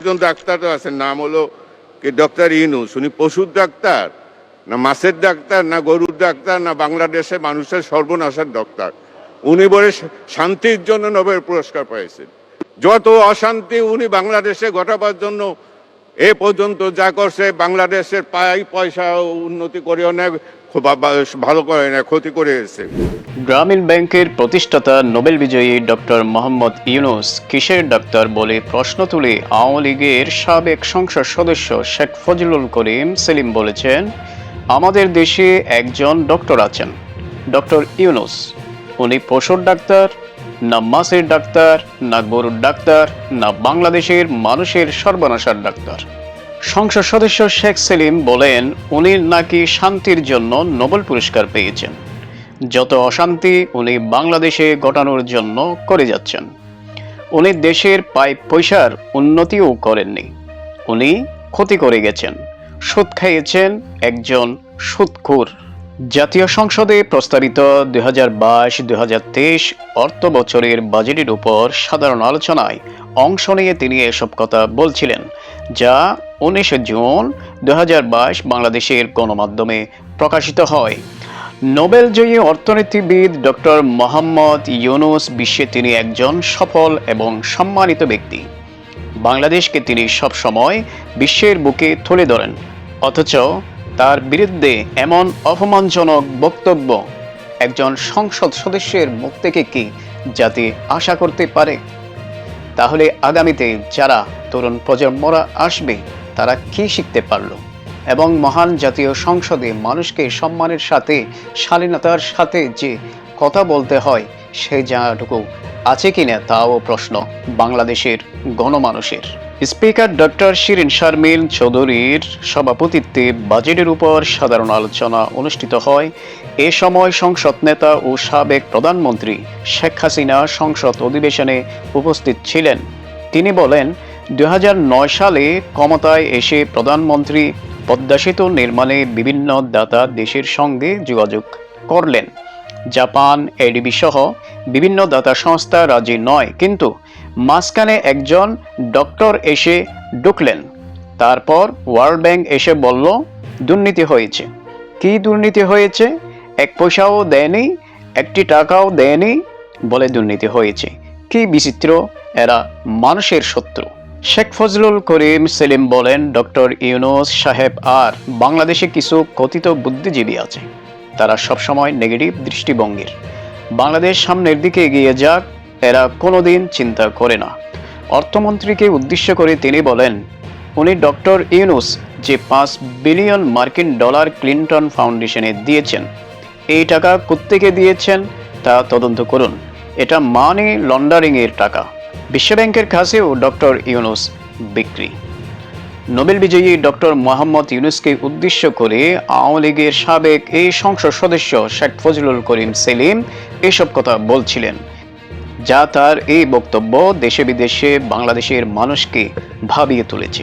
একজন ডাক্তার আছেন, নাম হলো কি, ডক্টর ইনুস উনি পশুর ডাক্তার, না মাছের ডাক্তার, না গরুর ডাক্তার, না বাংলাদেশে মানুষের সর্বনাশের ডাক্তার। উনি বলে শান্তির জন্য নোবেল পুরস্কার পেয়েছেন যত অশান্তি উনি বাংলাদেশে ঘটাবার জন্য এ পর্যন্ত যা করছে, বাংলাদেশের পাই পয়সা উন্নতি করে অনেক ভালো করে না, ক্ষতি করে এসেছে। গ্রামীণ ব্যাংকের প্রতিষ্ঠাতা নোবেল বিজয়ী ডক্টর মোহাম্মদ ইউনুস কিসের ডাক্তার বলে প্রশ্ন তুলে আওয়ামী লীগের সাবেক সংসদ সদস্য শেখ ফজলুল করিম সেলিম বলেছেন, আমাদের দেশে একজন ডক্টর আছেন, ডক্টর ইউনুস। উনি পশুর ডাক্তার, না মাছের ডাক্তার, না গরুর ডাক্তার, না বাংলাদেশের মানুষের সর্বনাশার ডাক্তার। সংসদ সদস্য শেখ সেলিম বলেন, উনি নাকি শান্তির জন্য নোবেল পুরস্কার পেয়েছেন। যত অশান্তি উনি বাংলাদেশে ঘটানোর জন্য করে যাচ্ছেন। উনি দেশের পাই পয়সার উন্নতিও করেননি। উনি ক্ষতি করে গেছেন। সুদ খাইয়েছেন একজন সুদখোর জাতীয় সংসদে প্রস্তাবিত দুই হাজার বাইশ, দুই হাজার তেইশ অর্থ বছরের বাজেটের উপর সাধারণ আলোচনায় অংশ নিয়ে তিনি এসব কথা বলছিলেন, যা উনিশে জুন দু হাজার বাইশ বাংলাদেশের গণমাধ্যমে প্রকাশিত হয়। নোবেলজয়ী অর্থনীতিবিদ ডক্টর মোহাম্মদ ইউনুস বিশ্বে তিনি একজন সফল এবং সম্মানিত ব্যক্তি। বাংলাদেশকে তিনি সবসময় বিশ্বের বুকে তুলে ধরেন, অথচ তার বিরুদ্ধে এমন অপমানজনক বক্তব্য একজন সংসদ সদস্যের মুখ থেকে কি জাতি আশা করতে পারে? তাহলে আগামীতে যারা তরুণ প্রজন্মরা আসবে, তারা কি শিখতে পারল? এবং মহান জাতীয় সংসদে মানুষকে সম্মানের সাথে, শালীনতার সাথে যে কথা বলতে হয় সে জানাটুকু আছে কিনা তাও প্রশ্ন বাংলাদেশের গণমানুষের। স্পিকার ডক্টর শিরিন শারমিল চৌধুরীর সভাপতিত্বে বাজেটের উপর সাধারণ আলোচনা অনুষ্ঠিত হয়। এ সময় সংসদ নেতা ও সাবেক প্রধানমন্ত্রী শেখ হাসিনা সংসদ অধিবেশনে উপস্থিত ছিলেন। তিনি বলেন দু হাজার নয় সালে ক্ষমতায় এসে প্রধানমন্ত্রী পদ্মা সেতু নির্মাণে বিভিন্ন দাতা দেশের সঙ্গে যোগাযোগ করলেন। জাপান এডিবি সহ বিভিন্ন দাতা সংস্থা রাজি নয়, কিন্তু মাঝখানে একজন ডক্টর এসে ঢুকলেন। তারপর ওয়ার্ল্ড ব্যাংক এসে বলল, দুর্নীতি হয়েছে। কি দুর্নীতি হয়েছে? এক পয়সাও দেয়নি, একটি টাকাও দেয়নি? বলে দুর্নীতি হয়েছে। কি বিচিত্র, এরা মানুষের শত্রু। শেখ ফজলুল করিম সেলিম বলেন, ডক্টর ইউনুস সাহেব আর বাংলাদেশে কিছু কথিত বুদ্ধিজীবী আছে। তারা সবসময় নেগেটিভ দৃষ্টিভঙ্গির। বাংলাদেশ সামনের দিকে এগিয়ে যাক, এরা কোনোদিন চিন্তা করে না। অর্থমন্ত্রীকে উদ্দেশ্য করে তিনি বলেন, উনি ডক্টর ইউনুস, যে পাঁচ বিলিয়ন মার্কিন ডলার ক্লিন্টন ফাউন্ডেশনে দিয়েছেন, এই টাকা কোত্থেকে দিয়েছেন তা তদন্ত করুন। এটা মানি লন্ডারিংয়ের টাকা। বিশ্বব্যাংকের কাছেও ডক্টর ইউনুস বিক্রি। নোবেল বিজয়ী ডক্টর মোহাম্মদ ইউনুসকে উদ্দেশ্য করে আওয়ামী লীগের সাবেক এই সংসদ সদস্য শেখ ফজলুল করিম সেলিম এসব কথা বলছিলেন, যা তার এই বক্তব্য দেশে বিদেশে বাংলাদেশের মানুষকে ভাবিয়ে তুলেছে।